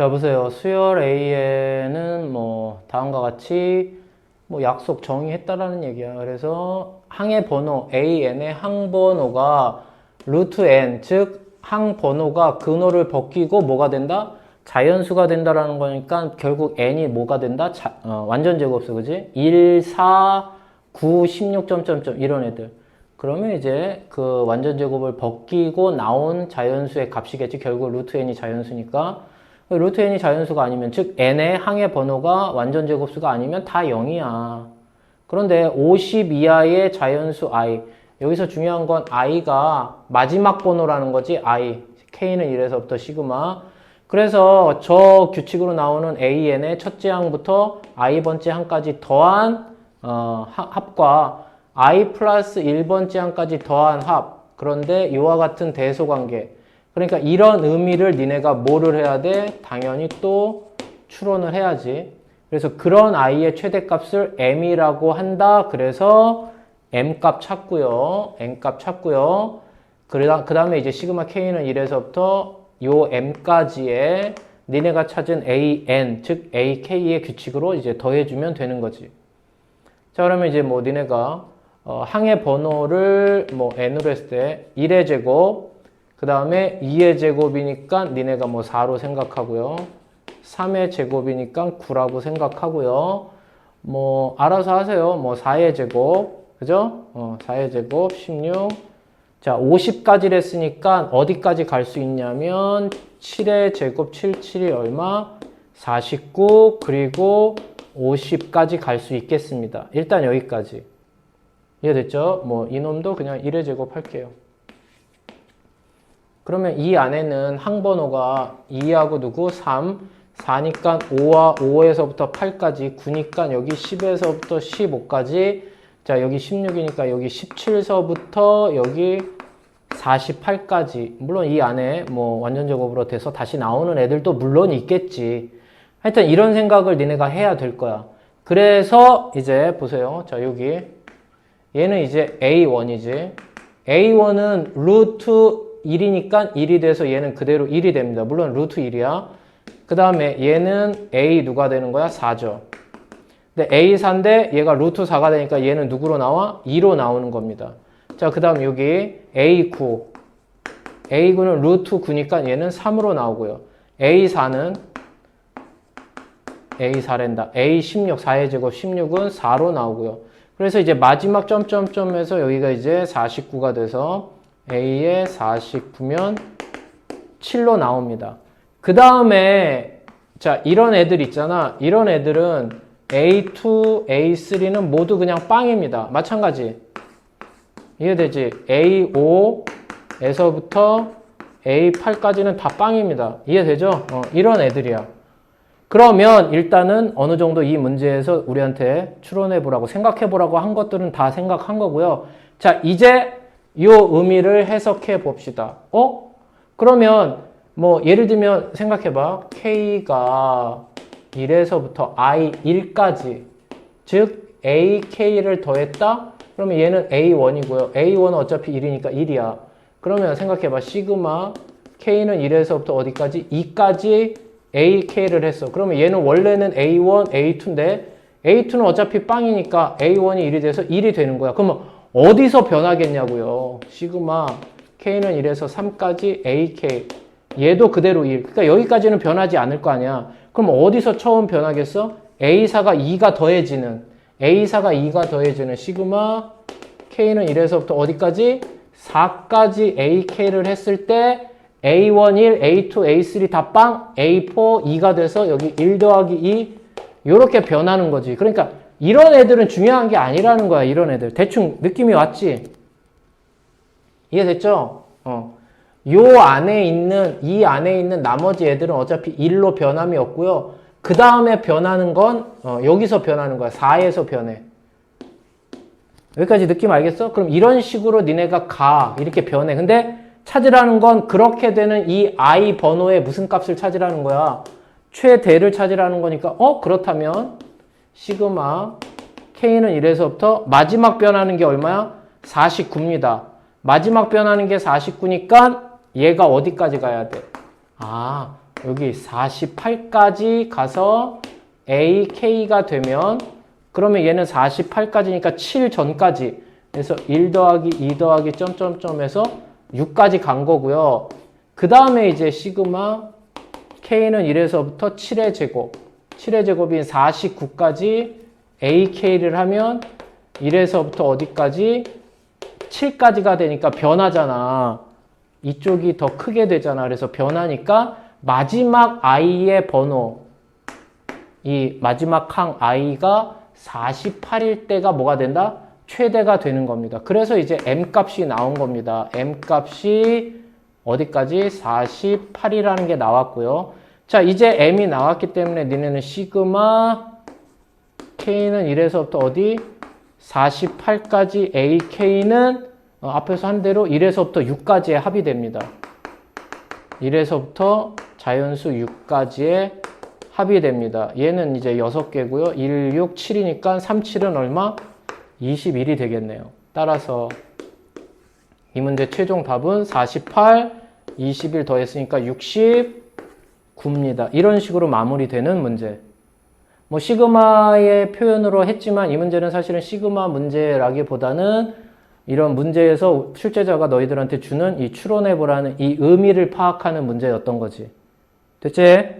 자, 보세요. 수열 A에는 뭐, 다음과 같이 뭐 약속 정의했다라는 얘기야. 그래서 항의 번호 AN의 항번호가 루트 N, 즉, 항번호가 근호를 벗기고 뭐가 된다? 자연수가 된다라는 거니까 결국 n이 뭐가 된다? 자, 어, 완전 제곱수, 그지? 1, 4, 9, 16, 점점점 이런 애들. 그러면 이제 그 완전 제곱을 벗기고 나온 자연수의 값이겠지. 결국 루트 n이 자연수니까. 루트 n이 자연수가 아니면 즉 n의 항의 번호가 완전 제곱수가 아니면 다 0이야. 그런데 50 이하의 자연수 i. 여기서 중요한 건 i가 마지막 번호라는 거지. i. k는 1에서부터 시그마. 그래서 저 규칙으로 나오는 AN의 첫째 항부터 i번째 항까지 더한 어, 합과 i 플러스 1번째 항까지 더한 합. 그런데 이와 같은 대소관계. 그러니까 이런 의미를 니네가 뭐를 해야 돼? 당연히 또 추론을 해야지. 그래서 그런 i의 최대값을 m이라고 한다. 그래서 m값 찾고요. n값 찾고요. 그 다음에 이제 시그마 k는 1에서부터 요 m까지의 니네가 찾은 an, 즉 ak의 규칙으로 이제 더해주면 되는 거지. 자, 그러면 이제 뭐 니네가 어, 항의 번호를 뭐 n으로 했을 때 1의 제곱, 그 다음에 2의 제곱이니까 니네가 뭐 4로 생각하고요. 3의 제곱이니까 9라고 생각하고요. 뭐 알아서 하세요. 뭐 4의 제곱, 그죠? 어, 4의 제곱 16. 자, 50까지를 했으니까 어디까지 갈 수 있냐면 7의 제곱 77이 얼마? 49 그리고 50까지 갈 수 있겠습니다. 일단 여기까지. 이해됐죠? 뭐 이놈도 그냥 1의 제곱 할게요. 그러면 이 안에는 항번호가 2하고 누구? 3, 4니까 5와 5에서부터 8까지, 9니까 여기 10에서부터 15까지, 자 여기 16이니까 여기 17서부터 여기 48까지. 물론 이 안에 뭐 완전 제곱으로 돼서 다시 나오는 애들도 물론 있겠지. 하여튼 이런 생각을 니네가 해야 될 거야. 그래서 이제 보세요. 자 여기 얘는 이제 A1이지. A1은 루트 1이니까 1이 돼서 얘는 그대로 1이 됩니다. 물론 루트 1이야. 그 다음에 얘는 A 누가 되는 거야? 4죠. 근데 A 4인데 얘가 루트 4가 되니까 얘는 누구로 나와? 2로 나오는 겁니다. 자, 그 다음 여기 A9. A9는 루트 9니까 얘는 3으로 나오고요. A4는 A4랜다. A16, 4의 제곱 16은 4로 나오고요. 그래서 이제 마지막 점점점에서 여기가 이제 49가 돼서 A에 49면 7로 나옵니다. 그 다음에 자 이런 애들 있잖아. 이런 애들은 A2, A3는 모두 그냥 빵입니다. 마찬가지. 이해되지? A5에서부터 A8까지는 다 빵입니다. 이해되죠? 어, 이런 애들이야. 그러면 일단은 어느 정도 이 문제에서 우리한테 추론해 보라고 생각해 보라고 한 것들은 다 생각한 거고요. 자, 이제 이 의미를 해석해 봅시다. 어? 그러면 뭐 예를 들면 생각해 봐. K가 1에서부터 I1까지 즉 AK를 더했다? 그러면 얘는 A1이고요. A1은 어차피 1이니까 1이야. 그러면 생각해 봐. 시그마 K는 1에서부터 어디까지? 2까지 AK를 했어. 그러면 얘는 원래는 A1, A2인데 A2는 어차피 빵이니까 A1이 1이 돼서 1이 되는 거야. 그러면 어디서 변하겠냐고요. 시그마 K는 1에서 3까지 AK 얘도 그대로 1. 그러니까 여기까지는 변하지 않을 거 아니야. 그럼 어디서 처음 변하겠어? A4가 2가 더해지는 A4가 2가 더해지는 시그마 K는 1에서부터 어디까지? 4까지 AK를 했을 때 A1, 1, A2, A3 다 빵, A4, 2가 돼서 여기 1 더하기 2 이렇게 변하는 거지. 그러니까 이런 애들은 중요한 게 아니라는 거야. 이런 애들. 대충 느낌이 왔지? 이해됐죠? 어. 요 안에 있는 이 안에 있는 나머지 애들은 어차피 1로 변함이 없고요. 그 다음에 변하는 건 어, 여기서 변하는 거야. 4에서 변해. 여기까지 느낌 알겠어? 그럼 이런 식으로 니네가 가 이렇게 변해. 근데 찾으라는 건 그렇게 되는 이 i 번호의 무슨 값을 찾으라는 거야? 최대를 찾으라는 거니까 어 그렇다면 시그마 k는 1에서부터 마지막 변하는 게 얼마야? 49입니다. 마지막 변하는 게 49니까 얘가 어디까지 가야 돼? 아 여기 48까지 가서 AK가 되면 그러면 얘는 48까지니까 7 전까지 그래서 1 더하기 2 더하기 점점점에서 6까지 간 거고요. 그 다음에 이제 시그마 K는 1에서부터 7의 제곱 7의 제곱인 49까지 AK를 하면 1에서부터 어디까지 7까지가 되니까 변하잖아. 이쪽이 더 크게 되잖아. 그래서 변하니까 마지막 i의 번호, 이 마지막 항 i가 48일 때가 뭐가 된다? 최대가 되는 겁니다. 그래서 이제 m 값이 나온 겁니다. m 값이 어디까지? 48이라는 게 나왔고요. 자, 이제 m이 나왔기 때문에 니네는 시그마 k는 1에서부터 어디? 48까지 ak는 어, 앞에서 한 대로 1에서부터 6까지의 합이 됩니다. 1에서부터 자연수 6까지의 합이 됩니다. 얘는 이제 6개고요. 1, 6, 7이니까 3, 7은 얼마? 21이 되겠네요. 따라서 이 문제 최종 답은 48, 21 더했으니까 69 입니다. 이런 식으로 마무리되는 문제. 뭐 시그마의 표현으로 했지만 이 문제는 사실은 시그마 문제라기보다는 이런 문제에서 출제자가 너희들한테 주는 이 추론해보라는 이 의미를 파악하는 문제였던 거지. 됐지?